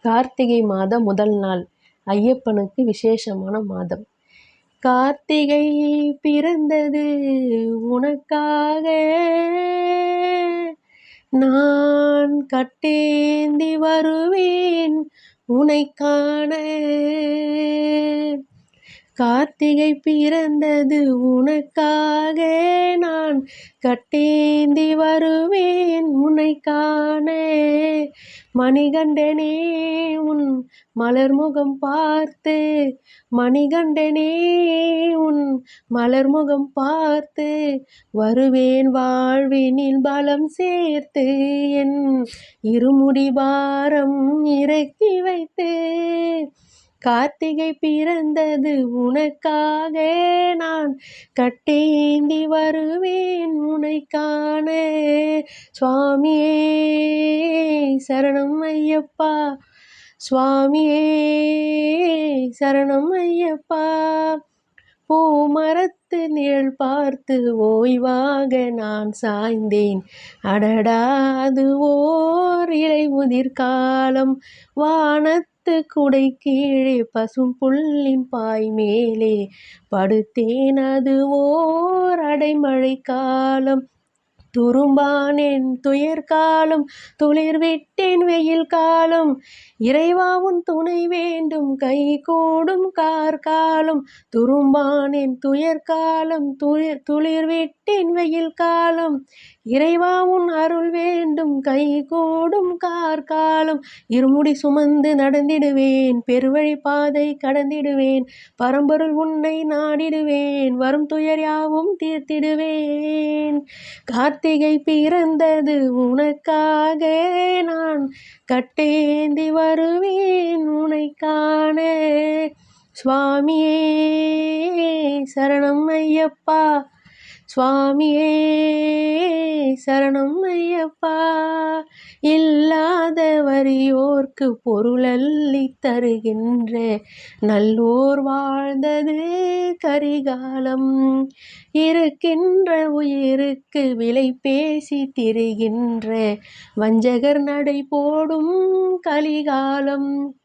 கார்த்திகை மாத முதல் நாள் ஐயப்பனுக்கு விசேஷமான மாதம். கார்த்திகை பிறந்தது உனக்காக. நான் கட்டேந்தி வருவேன் உனை காண. கார்த்திகை பிறந்தது உனக்காக. நான் கட்டேந்தி வருவேன் உனை காண. மணிகண்டனே உன் மலர்முகம் பார்த்து. மணிகண்டனே உன் மலர்முகம் பார்த்து. வருவேன் வாழ்வினில் பலம் சேர்த்து. என் இருமுடி பாரம் இறக்கி வைத்து. கார்த்திகை பிறந்தது உனக்காக நான் கட்டேந்தி வருவேன் உனை காண. சுவாமியே சரணம் ஐயப்பா. சுவாமியே சரணம் ஐயப்பா. பூமரத்து நிழல் பார்த்து ஓய்வாக நான் சாய்ந்தேன். அடடா அது ஓர் இலை முதிர்காலம் பத்து குடை கீழே பசும் புல்லின் பாய் மேலே படுத்தேன் அது ஓர் அடைமழை காலம் துரும்பானேன் துயர் காலம் துளிர் விட்டேன் வெயில் காலம். இறைவா உன் துணை வேண்டும் கை கூடும் கார்காலம். துரும்பானேன் துயர் காலம் துளிர் துளிர் விட்டேன் வெயில் காலம். இறைவா உன் அருள் வேண்டும் கை கூடும் கார்காலம். இருமுடி சுமந்து நடந்திடுவேன் பெருவழி பாதை கடந்திடுவேன். பரம்பொருள் உன்னை நாடிடுவேன் வரும் துயர் யாவும் தீர்த்திடுவேன். கார்த்திகை பிறந்தது உனக்காக நான் கட்டேந்தி வருவேன் உனை காண சுவாமியே சரணம் ஐயப்பா. சுவாமியே சரணம் ஐயப்பா. இல்லாத வரியோர்க்கு பொருளல்லி தருகின்ற நல்லோர் வாழ்ந்தது கரிகாலம். இருக்கின்ற உயிருக்கு விலை பேசி திரிகின்ற வஞ்சகர் நடை போடும் கலிகாலம்.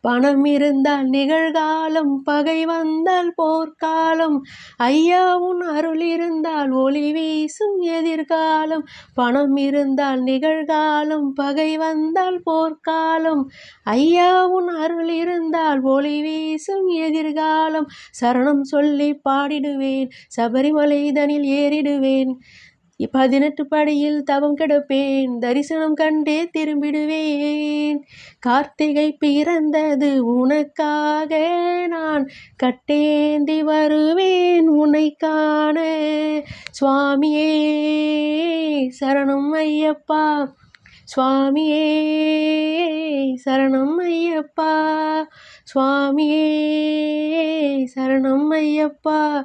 பணம் இருந்தால் நிகழ்காலம் பகை வந்தால் போர்க்காலம். ஐயா உன் அருள் இருந்தால் ஒளி வீசும் எதிர்காலம். பணம் இருந்தால் நிகழ்காலம் பகை வந்தால் போர்க்காலம். ஐயா உன் அருள் இருந்தால் ஒளி வீசும் எதிர்காலம். சரணம் சொல்லி பாடிடுவேன் சபரிமலை தனில் ஏறிடுவேன். பதினெட்டு படியில் தவம் கிடப்பேன் தரிசனம் கண்டே திரும்பிடுவேன். கார்த்திகை பிறந்தது உனக்காக நான் கட்டேந்தி வருவேன் உன்னை காண. சுவாமியே சரணம் ஐயப்பா. சுவாமியே சரணம் ஐயப்பா. சுவாமியே சரணம் ஐயப்பா.